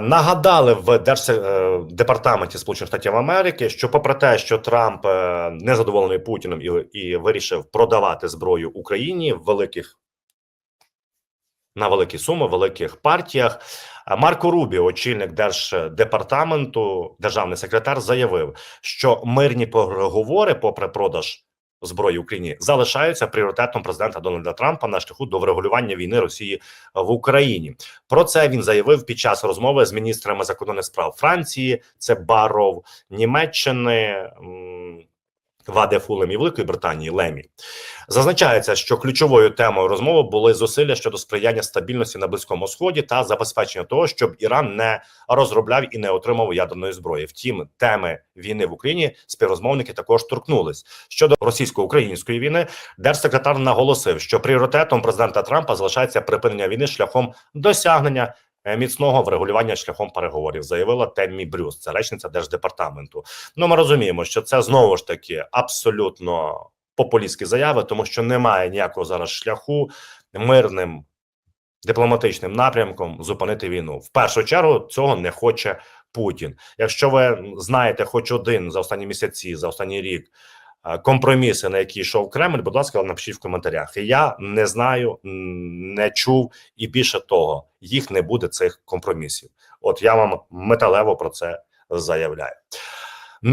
Нагадали в Держдепартаменті Сполучених Штатів Америки, що, попри те, що Трамп е, незадоволений Путіним і, і вирішив продавати зброю Україні в великих на великі суми, великих партіях. А Марко Рубіо, очільник держдепартаменту, державний секретар, заявив, що мирні переговори, попри продаж зброї Україні, залишаються пріоритетом президента Дональда Трампа на шляху до врегулювання війни Росії в Україні. Про це він заявив під час розмови з міністрами закордонних справ Франції, це Баров, Німеччини. Ваде Фулем і Великої Британії Лемі зазначається, що ключовою темою розмови були зусилля щодо сприяння стабільності на близькому сході та забезпечення того, щоб Іран не розробляв і не отримав ядерної зброї. Втім, теми війни в Україні співрозмовники також торкнулись щодо російсько-української війни. Держсекретар наголосив, що пріоритетом президента Трампа залишається припинення війни шляхом досягнення. е, Міцного врегулювання шляхом переговорів заявила Теммі Брюс, це речниця держдепартаменту. Ну ми розуміємо, що це знову ж таки абсолютно популістські заяви, тому що немає ніякого зараз шляху мирним дипломатичним напрямком зупинити війну. В першу чергу цього не хоче Путін. Якщо ви знаєте, хоч один за останні місяці, за останній рік. е, Компроміси, на які йшов Кремль, будь ласка, напишіть в коментарях. Я не знаю, не чув, і більше того, їх не буде цих компромісів. От я вам металево про це заявляю.